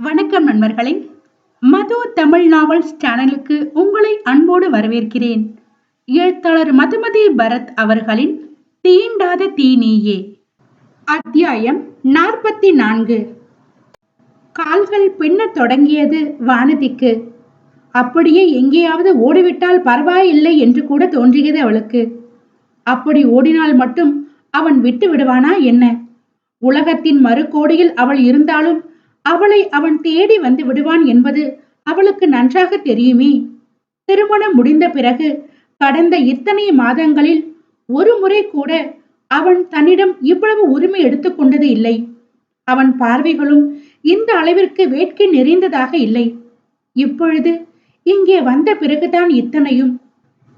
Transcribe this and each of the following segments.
வணக்கம் நண்பர்களே. மது தமிழ் நாவல் சேனலுக்கு உங்களை அன்போடு வரவேற்கிறேன். எழுத்தாளர் மதுமதி பரத் அவர்களின் தீண்டாத தீனியே அத்தியாயம் நாற்பத்தி நான்கு கால்கள் பின்னத் தொடங்கியது வானதிக்கு. அப்படியே எங்கேயாவது ஓடிவிட்டால் பரவாயில்லை என்று கூட தோன்றியது அவளுக்கு. அப்படி ஓடினால் மட்டும் அவன் விட்டு விடுவானா என்ன? உலகத்தின் மறுகோடியில் அவள் இருந்தாலும் அவளை அவன் தேடி வந்து விடுவான் என்பது அவளுக்கு நன்றாக தெரியுமே. திருமணம் முடிந்த பிறகு கடந்த இத்தனை மாதங்களில் ஒரு முறை கூட அவன் தன்னிடம் இவ்வளவு உரிமை எடுத்துக்கொண்டது இல்லை. அவன் பார்வைகளும் இந்த அளவிற்கு வேட்கை நிறைந்ததாக இல்லை. இப்பொழுது இங்கே வந்த பிறகுதான் இத்தனையும்.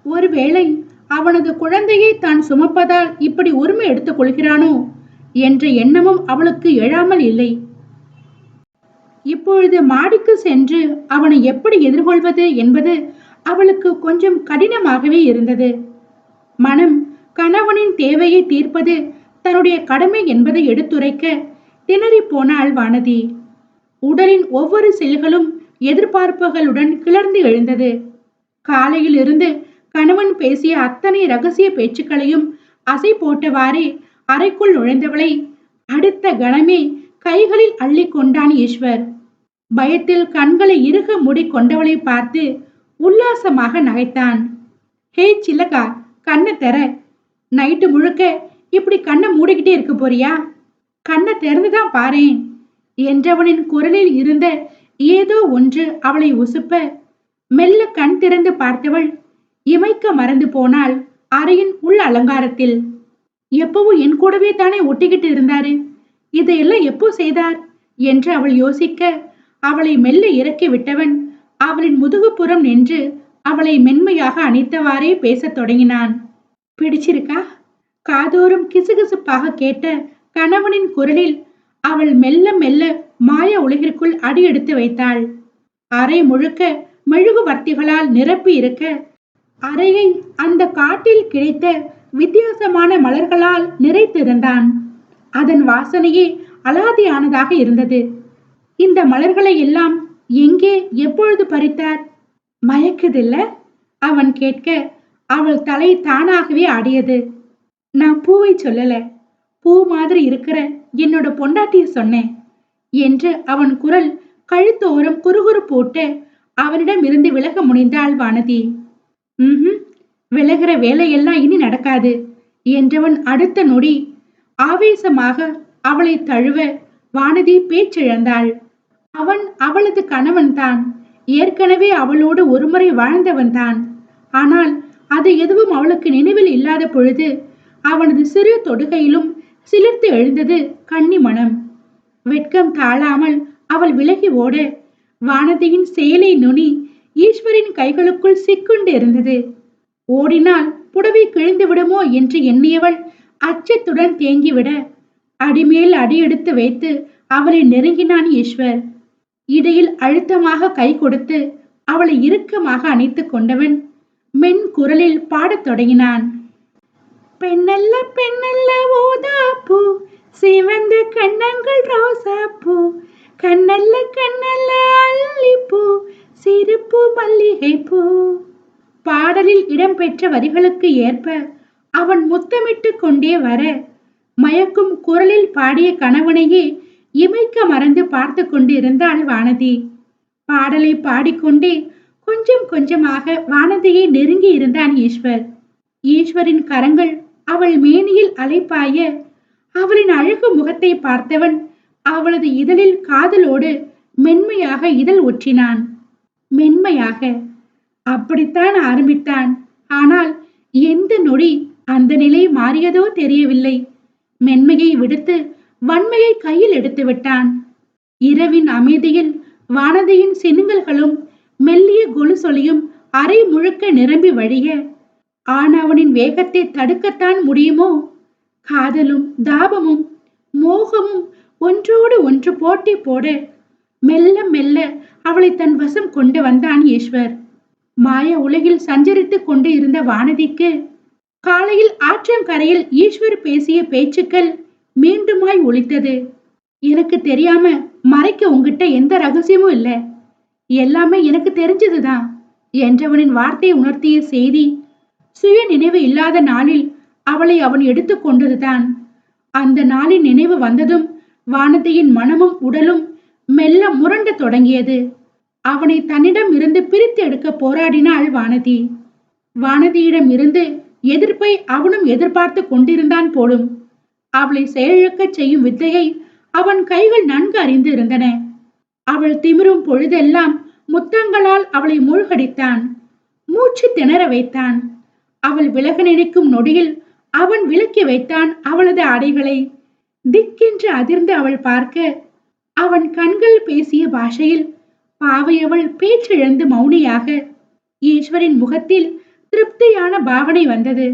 ஒருவேளை அவனது குழந்தையை தான் சுமப்பதால் இப்படி உரிமை எடுத்துக் கொள்கிறானோ என்ற எண்ணமும் அவளுக்கு எழாமல் இல்லை. இப்பொழுது மாடிக்கு சென்று அவனை எப்படி எதிர்கொள்வது என்பது அவளுக்கு கொஞ்சம் கடினமாகவே இருந்தது. மனம் கணவனின் தேவையை தீர்ப்பது தன்னுடைய கடமை என்பதை எடுத்துரைக்க திணறி போனாள் வானதி. உடலின் ஒவ்வொரு செல்களும் எதிர்பார்ப்புகளுடன் கிளர்ந்து எழுந்தது. காலையில் இருந்து கணவன் பேசிய அத்தனை ரகசிய பேச்சுக்களையும் அசை போட்டவாறே அறைக்குள் நுழைந்தவளை அடுத்த கணமே கைகளில் அள்ளி கொண்டான் ஈஸ்வர். பயத்தில் கண்களை இறுக முடி கொண்டவளை பார்த்து உல்லாசமாக நகைத்தான். ஹே சில்லக்கா கண்ணை தர நைட்டு முழுக்க இப்படி கண்ணை மூடிக்கிட்டே இருக்க போறியா? கண்ணை திறந்துதான் பாரேன். என்றவனின் குரலில் இருந்த ஏதோ ஒன்று அவளை உசுப்ப மெல்ல கண் திறந்து பார்த்தவள் இமைக்க மறந்து போனாள் அறையின் உள் அலங்காரத்தில். எப்பவும் என் கூடவே தானே ஒட்டிக்கிட்டு இருந்தாரு? இதையெல்லாம் எப்போ செய்தார்? என்று அவள் யோசிக்க அவளை மெல்ல இறக்கி விட்டவன் அவளின் முதுகுப்புறம் நின்று அவளை மென்மையாக அணைத்தவாறே பேசத் தொடங்கினான். பிடிச்சிருக்கா? காதோறும் கிசுகிசுப்பாக கேட்ட கணவனின் குரலில் அவள் மெல்ல மெல்ல மாய உலகிற்குள் அடியெடுத்து வைத்தாள். அறை முழுக்க மெழுகுவர்த்திகளால் நிரப்பி இருக்க அறையை அந்த காட்டில் கிடைத்த வித்தியாசமான மலர்களால் நிறைத்திருந்தான். அதன் வாசனையே அலாதியானதாக இருந்தது. இந்த மலர்களை எல்லாம் எங்கே எப்பொழுது பறித்தார்? மயக்குதில்ல? அவன் கேட்க அவள் தலை தானாகவே ஆடியது. நான் பூவை சொல்லல. பூ மாதிரி இருக்கிற என்னோட பொண்டாட்டிய சொன்னேன் என்று அவன் குரல் கழுத்தோரம் குறுகுறு போட்டு அவனிடம் இருந்து விலக முனைந்தாள் வானதி. ம் விலகிற வேலையெல்லாம் இனி நடக்காது என்றவன் அடுத்த நொடி ஆவேசமாக அவளை தழுவ வானதி பேச்சிழந்தாள். அவன் அவளது கணவன்தான். ஏற்கனவே அவளோடு ஒருமுறை வாழ்ந்தவன் தான் ஆனால் அது எதுவும் அவளுக்கு நினைவில் இல்லாத பொழுது அவனது சிறு தொடுகையிலும் சிலிர்த்து எழுந்தது கன்னி மனம் வெட்கம் தாழாமல் அவள் விலகி ஓட வானதியின் சேலை நுனி ஈஸ்வரின் கைகளுக்குள் சிக்குண்டு இருந்தது. ஓடினால் புடவை கிழிந்து விடுமோ என்று எண்ணியவள் அச்சத்துடன் தேங்கிவிட அடிமேல் அடியெடுத்து வைத்து அவளை நெருங்கினான் ஈஸ்வர். இடையில் அழுத்தமாக கை கொடுத்து அவளை இறுக்கமாக அணைத்து கொண்டவன் மென் குரலில் பாடத் தொடங்கினான். பெண்ணல்ல பெண்ணல்ல ஓதாப்பூ சிவந்த கண்ணங்கள் ரோசாப்பூ கண்ணல்ல கண்ணல்ல அல்லிப்பூ சிறுப்பூ மல்லிகை பூ பாடலில் இடம்பெற்ற வரிகளுக்கு ஏற்ப அவன் முத்தமிட்டு கொண்டே வர மயக்கும் குரலில் பாடிய கணவனையே இமைக்க மறந்து பார்த்து கொண்டிருந்தாள் வானதி. பாடலை பாடிக்கொண்டே கொஞ்சம் கொஞ்சமாக வானதியை நெருங்கி இருந்தான் ஈஸ்வர். ஈஸ்வரின் கரங்கள் அவள் மேனியில் அலைப்பாய அவளின் அழகு முகத்தை பார்த்தவன் அவளது இதழில் காதலோடு மென்மையாக இதழ் ஒற்றினான். மென்மையாக. அப்படித்தான் ஆரம்பித்தான். ஆனால் எந்த நொடி அந்த நிலை மாறியதோ தெரியவில்லை. மென்மையை விடுத்து வன்மையை கையில் எடுத்து விட்டான். இரவின் அமைதியில் வானதியின் சினுங்கல்களும் மெல்லிய கொலுசொலியும் அரை முழுக்க நிரம்பி வழிய ஆனவனின் வேகத்தை தடுக்கத்தான் முடியுமோ? காதலும் தாபமும் மோகமும் ஒன்றோடு ஒன்று போட்டி போட மெல்ல மெல்ல அவளை தன் வசம் கொண்டு வந்தான் ஈஸ்வர். மாய உலகில் சஞ்சரித்துக் கொண்டு இருந்த வானதிக்கு காலையில் ஆற்றங்கரையில் ஈஸ்வர் பேசிய பேச்சுக்கள் மீண்டுமாய் ஒழித்தது எனக்கு தெரியாம மறைக்க உங்ககிட்ட எந்த ரகசியமும் இல்லை. எல்லாமே எனக்கு தெரிஞ்சதுதான் என்றவனின் வார்த்தையை உணர்த்திய செய்தி சுய நினைவு இல்லாத நாளில் அவளை அவன் எடுத்து கொண்டதுதான். அந்த நாளின் நினைவு வந்ததும் வானதியின் மனமும் உடலும் மெல்ல முரண்ட தொடங்கியது. அவனை தன்னிடம் இருந்து பிரித்து எடுக்க போராடினாள் வானதி. வானதியிடம் இருந்து எதிர்ப்பை அவனும் எதிர்பார்த்து கொண்டிருந்தான் போலும். அவளை செயலிழக்கச் செய்யும் வித்தையை அவன் கைகள் நன்கு அறிந்து இருந்தன அவள் திமிரும் பொழுதெல்லாம் முத்தங்களால் அவளை மூழ்கடித்தான். மூச்சு திணற வைத்தான். அவள் விலக நினைக்கும் நொடியில் அவன் விலக்கி வைத்தான் அவளது ஆடைகளை. திக்கென்று அதிர்ந்து அவள் பார்க்க அவன் கண்கள் பேசிய பாஷையில் பாவையவள் பேச்சிழந்து மௌனியாக ஈஸ்வரின் முகத்தில் திருப்தியான பாவனை வந்தது.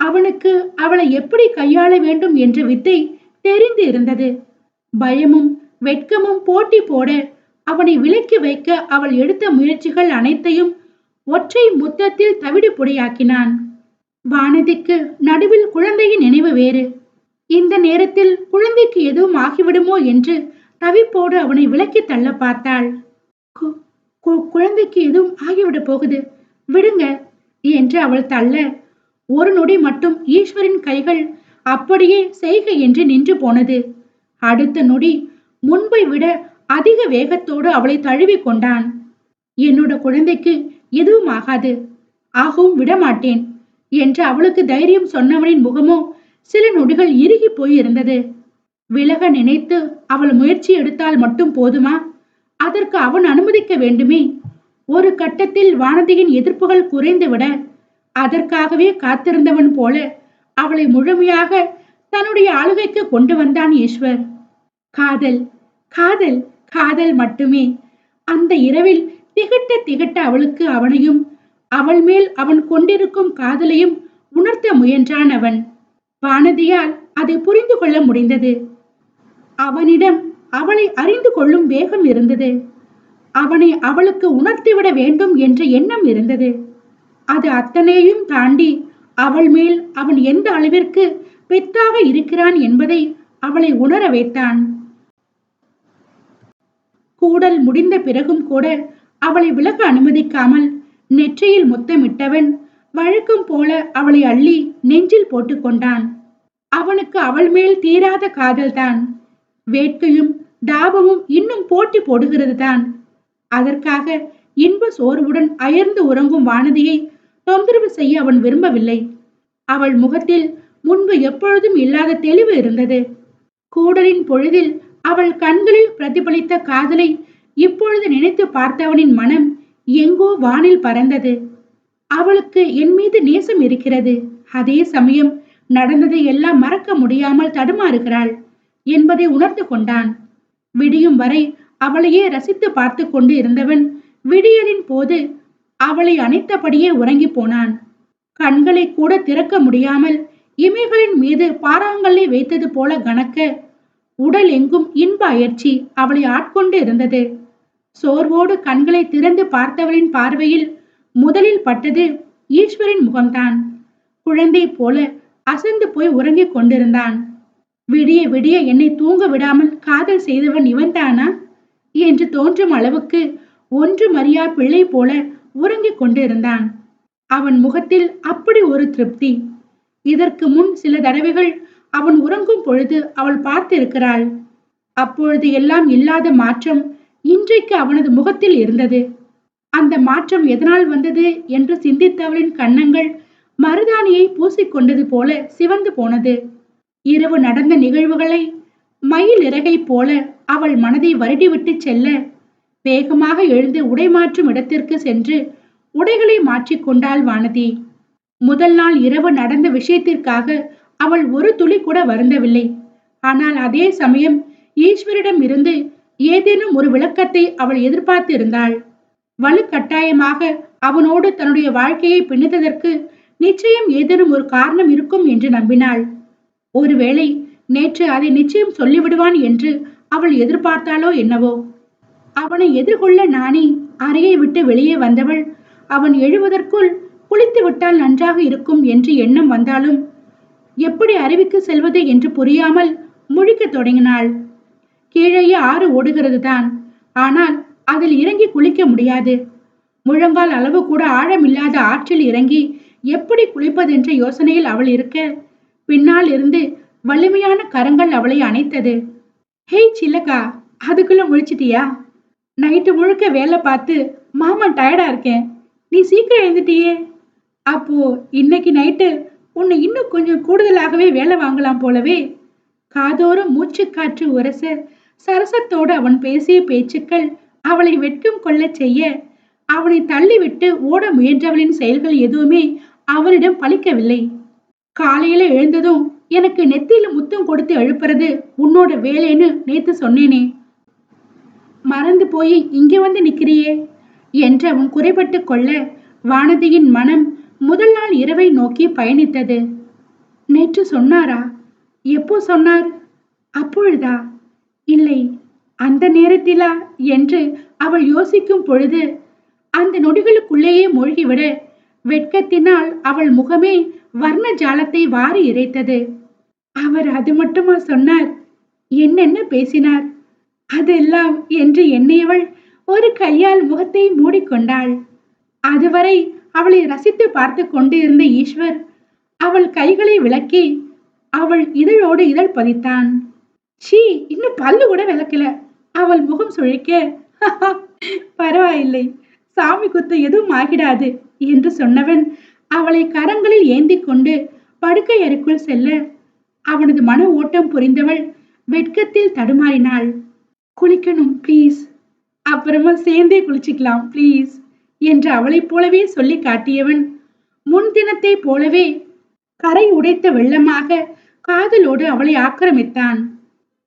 அவனுக்கு அவளை எப்படி கையாள வேண்டும் என்ற வித்தை தெரிந்து இருந்தது பயமும் வெட்கமும் போட்டி போட அவனை விலக்கி வைக்க அவள் எடுத்த முயற்சிகள் அனைத்தையும் ஒற்றை முத்தத்தில் தவிடு பொடியாக்கினான். வானதிக்கு நடுவில் குழந்தையின் நினைவு வேறு. இந்த நேரத்தில் குழந்தைக்கு எதுவும் ஆகிவிடுமோ என்று தவிப்போடு அவனை விலக்கி தள்ள பார்த்தாள். குழந்தைக்கு எதுவும் ஆகிவிட போகுது. விடுங்க என்று அவள் தள்ள ஒரு நொடி மட்டும் ஈஸ்வரின் கைகள் அப்படியே செய்கை என்று நின்று போனது. அடுத்த நொடி முன்பை விட அதிக வேகத்தோடு அவளை தழுவி கொண்டான். என்னோட குழந்தைக்கு எதுவும் ஆகாது. ஆகவும் விடமாட்டேன் என்று அவளுக்கு தைரியம் சொன்னவனின் முகமோ சில நொடிகள் இறுகி போயிருந்தது விலக நினைத்து அவள் முயற்சி எடுத்தால் மட்டும் போதுமா? அதற்கு அவன் அனுமதிக்க வேண்டுமே. ஒரு கட்டத்தில் வானதியின் எதிர்ப்புகள் குறைந்துவிட அதற்காகவே காத்திருந்தவன் போல அவளை முழுமையாக தன்னுடைய ஆளுகைக்கு கொண்டு வந்தான் ஈஸ்வர். காதல் காதல் காதல் மட்டுமே. அந்த இரவில் திகட்ட திகட்ட அவளுக்கு அவனையும் அவள் மேல் அவன் கொண்டிருக்கும் காதலையும் உணர்த்த முயன்றான் அவன். வானதியால் அதை புரிந்து கொள்ள முடிந்தது. அவனிடம் அவளை அறிந்து கொள்ளும் வேகம் இருந்தது. அவனை அவளுக்கு உணர்த்திவிட வேண்டும் என்ற எண்ணம் இருந்தது. அது அத்தனையும் தாண்டி அவள் மேல் அவன் எந்த அளவிற்கு பெத்தாக இருக்கிறான் என்பதை அவளை உணர வைத்தான். கூடல் முடிந்த பிறகும் கூட அவளை விலக அனுமதிக்காமல் நெற்றியில் முத்தமிட்டவன் வழக்கம் போல அவளை அள்ளி நெஞ்சில் போட்டுக்கொண்டான் அவனுக்கு அவள் மேல் தீராத காதல்தான். வேட்கையும் தாபமும் இன்னும் போட்டி போடுகிறது தான் அதற்காக இன்ப சோர்வுடன் அயர்ந்து உறங்கும் வானதியை தொந்தரவு செய்ய அவன் விரும்பவில்லை. அவள் முகத்தில் முன்பு எப்பொழுதும் இல்லாத தெளிவு இருந்தது. கூடலின் பொழுதில் அவள் கண்களில் பிரதிபலித்த காதலை இப்பொழுது நினைத்து பார்த்தவனின் மனம் எங்கோ வானில் பறந்தது. அவளுக்கு என் மீது நேசம் இருக்கிறது. அதே சமயம் நடந்ததை எல்லாம் மறக்க முடியாமல் தடுமாறுகிறாள் என்பதை உணர்ந்து கொண்டான். விடியும் வரை அவளையே ரசித்து பார்த்து கொண்டு இருந்தவன் விடியலின் போது அவளை அணைத்தபடியே உறங்கி போனான். கண்களை கூட திறக்க முடியாமல் இமைகளின் மீது பாறாங்கல்லை வைத்தது போல கணக்க உடல் எங்கும் இன்ப அயற்சி அவளை ஆட்கொண்டு இருந்தது. சோர்வோடு கண்களை திறந்து பார்த்தவளின் பார்வையில் முதலில் பட்டது ஈஸ்வரின் முகம்தான். குழந்தை போல அசந்து போய் உறங்கிக் கொண்டிருந்தான். விடிய விடிய என்னை தூங்க விடாமல் காதல் செய்தவன் இவன்தானா? என்று தோன்றும் அளவுக்கு ஒன்று மரியா பிள்ளை போல உறங்கிக் கொண்டிருந்தான். அவன் முகத்தில் அப்படி ஒரு திருப்தி. இதற்கு முன் சில தடவைகள் அவன் உறங்கும் பொழுது அவள் பார்த்திருக்கிறாள். அப்பொழுது எல்லாம் இல்லாத மாற்றம் இன்றைக்கு அவனது முகத்தில் இருந்தது. அந்த மாற்றம் எதனால் வந்தது என்று சிந்தித்தவளின் கன்னங்கள் மருதாணியை பூசிக்கொண்டது போல சிவந்து போனது. இரவு நடந்த நிகழ்வுகளை மயில் இறகை போல அவள் மனதை வருடிவிட்டு செல்ல வேகமாக எழுந்து உடை மாற்றும் இடத்திற்கு சென்று உடைகளை மாற்றிக்கொண்டாள் வானதி. முதல் நாள் இரவு நடந்த விஷயத்திற்காக அவள் ஒரு துளி கூட வருந்தவில்லை. ஆனால் அதே சமயம் ஈஸ்வரிடம் இருந்து ஏதேனும் ஒரு விளக்கத்தை அவள் எதிர்பார்த்து இருந்தாள். வலுக்கட்டாயமாக அவனோடு தன்னுடைய வாழ்க்கையை பிணைத்ததற்கு நிச்சயம் ஏதேனும் ஒரு காரணம் இருக்கும் என்று நம்பினாள். ஒருவேளை நேற்று அதை நிச்சயம் சொல்லிவிடுவான் என்று அவள் எதிர்பார்த்தாளோ என்னவோ? அவனை எதிர்கொள்ள நானே அறையை விட்டு வெளியே வந்தவள் அவன் எழுவதற்குள் குளித்து விட்டால் நன்றாக இருக்கும் என்று எண்ணம் வந்தாலும் எப்படி அருவிக்கு செல்வது? என்று புரியாமல் முழிக்கத் தொடங்கினாள். கீழேயே ஆறு ஓடுகிறது தான். ஆனால் அதில் இறங்கி குளிக்க முடியாது. முழங்கால் அளவு கூட ஆழமில்லாத ஆற்றில் இறங்கி எப்படி குளிப்பதென்ற யோசனையில் அவள் இருக்க பின்னால் இருந்து வலிமையான கரங்கள் அவளை அணைத்தது. ஹேய் சில்லக்கா அதுக்குள்ள முழிச்சிட்டியா? நைட்டு முழுக்க வேலை பார்த்து மாமா டயர்டா இருக்கேன். நீ சீக்கிரம் எழுந்துட்டியே. அப்போ இன்னைக்கு நைட்டு உன்னை இன்னும் கொஞ்சம் கூடுதலாகவே வேலை வாங்கலாம் போலவே. காதோறும் மூச்சுக்காற்று உரச சரசத்தோடு அவன் பேசிய பேச்சுக்கள் அவளை வெட்கம் கொள்ளச் செய்ய அவனை தள்ளிவிட்டு ஓட முயன்றவளின் செயல்கள் எதுவுமே அவனிடம் பலிக்கவில்லை காலையில எழுந்ததும் எனக்கு நெத்தியில முத்தம் கொடுத்து எழுப்புறது உன்னோட வேலைன்னு நேத்து சொன்னேனே. மறந்து போய் இங்க வந்து நிக்கிறியே என்று அவன் குறைபட்டு கொள்ள வானதியின் மனம் முதல் நாள் இரவை நோக்கி பயணித்தது. நேற்று சொன்னாரா? எப்போ சொன்னார்? அப்பொழுதா? இல்லை அந்த நேரத்திலா என்று அவள் யோசிக்கும் பொழுது அந்த நொடிகளுக்குள்ளேயே மூழ்கிவிட வெட்கத்தினால் அவள் முகமே வர்ண ஜாலத்தை வாரி இறைத்தது. அவர் அது மட்டுமா சொன்னார்? என்னென்ன பேசினார்? அதெல்லாம் என்று எண்ணியவள் ஒரு கையால் முகத்தை மூடிக்கொண்டாள். அதுவரை அவளை ரசித்து பார்த்து கொண்டு இருந்த ஈஸ்வர் அவள் கைகளை விளக்கி அவள் இதழோடு இதழ் பதித்தான். ஷீ இன்னும் பல்லு கூட விளக்கல. அவள் முகம் சுழிக்க பரவாயில்லை. சாமி குத்து எதுவும் ஆகிடாது என்று சொன்னவன் அவளை கரங்களில் ஏந்தி கொண்டு படுக்கை அறைக்குள் செல்ல அவனது மன ஓட்டம் புரிந்தவள் வெட்கத்தில் தடுமாறினாள். குளிக்கணும் ப்ளீஸ் அப்புறமா சேர்ந்தே குளிச்சுக்கலாம் ப்ளீஸ் என்று அவளைப் போலவே சொல்லி காட்டியவன் முன்தினத்தை போலவே கரை உடைத்த வெள்ளமாக காதலோடு அவளை ஆக்கிரமித்தான்.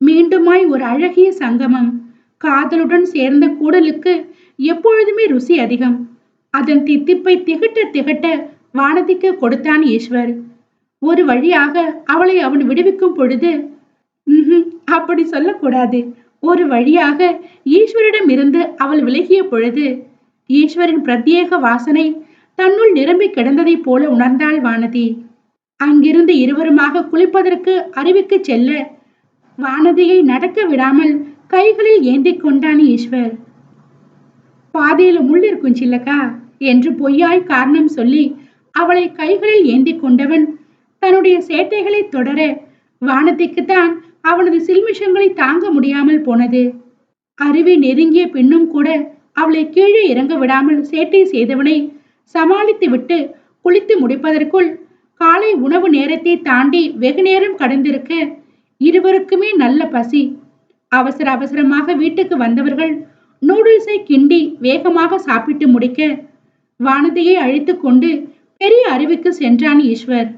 மீண்டுமாய் ஒரு அழகிய சங்கமம். காதலுடன் சேர்ந்த கூடலுக்கு எப்பொழுதுமே ருசி அதிகம். அதன் தித்திப்பை திகட்ட திகட்ட வானதிக்கு கொடுத்தான் ஈஸ்வர். ஒரு வழியாக அவளை அவன் விடுவிக்கும் பொழுது அப்படி சொல்லக்கூடாது. ஒரு வழியாக ஈஸ்வரிடம் இருந்து அவள் விலகிய பொழுது ஈஸ்வரின் பிரத்யேக வாசனை தன்னுள் நிரம்பி கிடந்ததைப் போல உணர்ந்தாள் வானதி. அங்கிருந்து இருவருமாக குளிப்பதற்கு அருவிக்கு செல்ல வானதியை நடக்க விடாமல் கைகளில் ஏந்திக் கொண்டான் ஈஸ்வர். பாதையில முள் இருக்கும் சில்லக்கா என்று பொய்யாய் காரணம் சொல்லி அவளை கைகளில் ஏந்தி கொண்டவன் தன்னுடைய சேட்டைகளை தொடர வானத்திற்குத்தான் அவனது சில்மிஷங்களை தாங்க முடியாமல் போனது. அருவி நெருங்கிய பின்னும் கூட அவளை கீழே இறங்க விடாமல் சேட்டை செய்தவனை சமாளித்து விட்டு குளித்து முடிப்பதற்குள் காலை உணவு நேரத்தை தாண்டி வெகு நேரம் கடந்திருக்க இருவருக்குமே நல்ல பசி. அவசர அவசரமாக வீட்டுக்கு வந்தவர்கள் நூடுல்ஸை கிண்டி வேகமாக சாப்பிட்டு முடிக்க வானதியை அழைத்து கொண்டு பெரிய அருவிக்கு சென்றான் ஈஸ்வர்.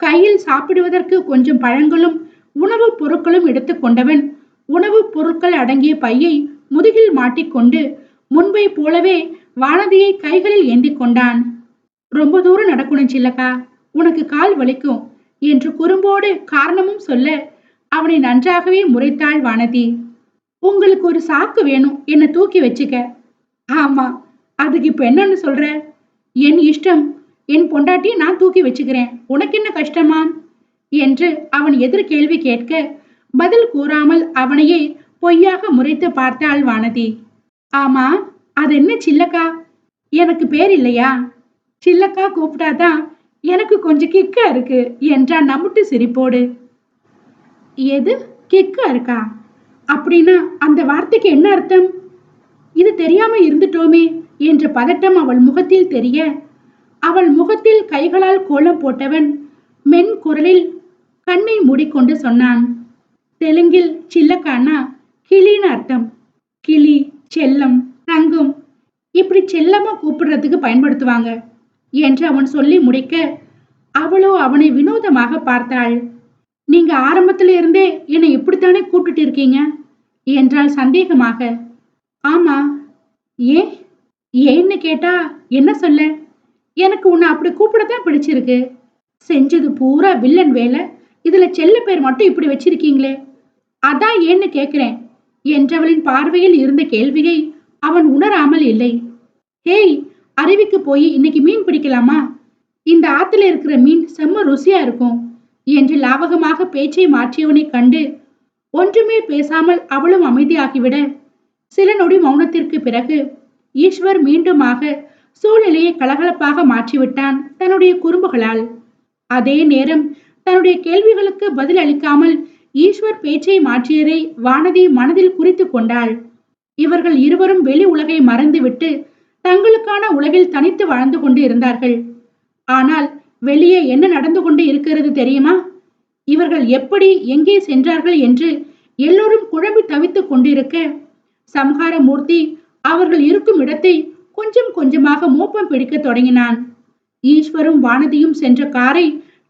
கையில் சாப்பிடுவதற்கு கொஞ்சம் பழங்களும் உணவுப் பொருட்களும் எடுத்துக்கொண்டவன் உணவுப் பொருட்கள் அடங்கிய பையை முதுகில் மாட்டிக்கொண்டு முன்பை போலவே வானதியை கைகளில் ஏந்தி கொண்டான். ரொம்ப தூரம் நடக்கணும் சில்லக்கா. உனக்கு கால் வலிக்கும் என்று குறும்போடு காரணமும் சொல்ல அவனை நன்றாகவே முறைத்தாள் வானதி. உங்களுக்கு ஒரு சாக்கு வேணும். என்னை தூக்கி வச்சுக்க. ஆமா. அதுக்கு இப்ப என்னன்னு சொல்ற? என் இஷ்டம். என் பொண்டாட்டியை நான் தூக்கி வச்சுக்கிறேன். உனக்கு என்ன கஷ்டமா? என்று அவன் எதிர் கேள்வி கேட்க பதில் கூறாமல் அவனையே பொய்யாக முறைத்து பார்த்தாள் வானதி. ஆமா அது என்ன சில்லக்கா? எனக்கு பேர் இல்லையா? சில்லக்கா கூப்பிட்டாதான் எனக்கு கொஞ்சம் கிக்கா இருக்கு என்றான் நம்பிட்டு சிரிப்போடு. எது? கிக்கா இருக்கா? அப்படின்னா அந்த வார்த்தைக்கு என்ன அர்த்தம்? இது தெரியாம இருந்துட்டோமே என்ற பதட்டம் அவள் முகத்தில் தெரிய அவள் முகத்தில் கைகளால் கோலம் போட்டவன் மென் குரலில் கண்ணை மூடிக்கொண்டு சொன்னான். தெலுங்கில் சில்லக்கானா? கிளின்னு அர்த்தம். கிளி செல்லம் தங்கம். இப்படி செல்லமா கூப்பிடுறதுக்கு பயன்படுத்துவாங்க என்று அவன் சொல்லி முடிக்க அவளோ அவனை வினோதமாக பார்த்தாள். நீங்க ஆரம்பத்துல இருந்தே என்னை இப்படித்தானே கூப்பிட்டுட்டு இருக்கீங்க? என்றாள் சந்தேகமாக. ஆமா. ஏன்? ஏன்னு கேட்டா என்ன சொல்ல? எனக்கு உன்னை அப்படி கூப்பிடத்தான் பிடிச்சிருக்கு. செஞ்சது பூரா வில்லன் வேலை. இதுல செல்ல பேர் மட்டும் இப்படி வச்சிருக்கீங்களே. அதான் ஏன்னு கேக்குறேன். என்றவளின் பார்வையில் இருந்த கேள்வியை அவன் உணராமல் இல்லை. ஹேய் அருவிக்கு போய் இன்னைக்கு மீன் பிடிக்கலாமா? இந்த ஆத்துல இருக்கிற மீன் செம்ம ருசியா இருக்கும் என்று லாவகமாக பேச்சை மாற்றியவனை கண்டு ஒன்றுமே பேசாமல் அவளும் அமைதியாகிவிட சில நொடி மௌனத்திற்கு பிறகு ஈஸ்வர் மீண்டுமாக சூழ்நிலையை கலகலப்பாக மாற்றிவிட்டான் தன்னுடைய குறும்புகளால். அதே நேரம் தன்னுடைய கேள்விகளுக்கு பதில் அளிக்காமல் ஈஸ்வர் பேச்சை மாற்றியதை வானதி மனதில் குறித்து கொண்டாள். இவர்கள் இருவரும் வெளி உலகை மறந்துவிட்டு தங்களுக்கான உலகில் தனித்து வாழ்ந்து கொண்டு இருந்தார்கள். ஆனால் வெளியே என்ன நடந்து கொண்டு இருக்கிறது தெரியுமா? இவர்கள் எப்படி எங்கே சென்றார்கள் என்று எல்லோரும் குழம்பி தவித்துக் கொண்டிருக்க சம்ஹார மூர்த்தி அவர்கள் இருக்கும் இடத்தை கொஞ்சம் கொஞ்சமாக மோப்பம் பிடிக்க தொடங்கினான். ஈஸ்வரும் வானதியும் சென்ற காரை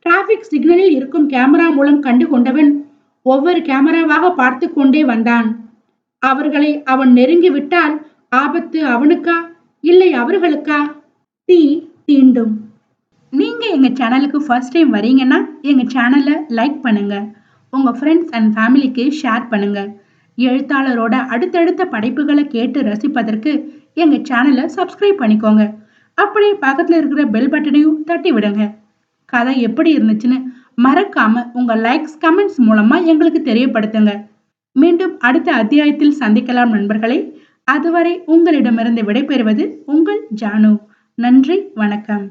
டிராபிக் சிக்னலில் இருக்கும் கேமரா மூலம் கண்டு கொண்டவன் ஒவ்வொரு கேமராவாக பார்த்து கொண்டே வந்தான். அவர்களை அவன் நெருங்கி விட்டால் ஆபத்து அவனுக்கா? இல்லை அவர்களுக்கா? தீ தீண்டும். நீங்க எங்க சேனலுக்கு ஃபர்ஸ்ட் டைம் வரீங்கன்னா எங்க சேனலை லைக் பண்ணுங்க. உங்க ஃப்ரெண்ட்ஸ் அண்ட் ஃபேமிலிக்கு ஷேர் பண்ணுங்க. எழுத்தாளரோட அடுத்தடுத்த படைப்புகளை கேட்டு ரசிப்பதற்கு எங்க சேனலை சப்ஸ்கிரைப் பண்ணிக்கோங்க. அப்படியே பக்கத்துல இருக்கிற பெல் பட்டனையும் தட்டி விடுங்க. கதை எப்படி இருந்துச்சுன்னு மறக்காம உங்க லைக்ஸ் கமெண்ட்ஸ் மூலமா எங்களுக்கு தெரியப்படுத்துங்க. மீண்டும் அடுத்த அத்தியாயத்தில் சந்திக்கலாம் நண்பர்களே. அதுவரை உங்களிடமிருந்து விடைபெறுவது உங்கள் ஜானு. நன்றி வணக்கம்.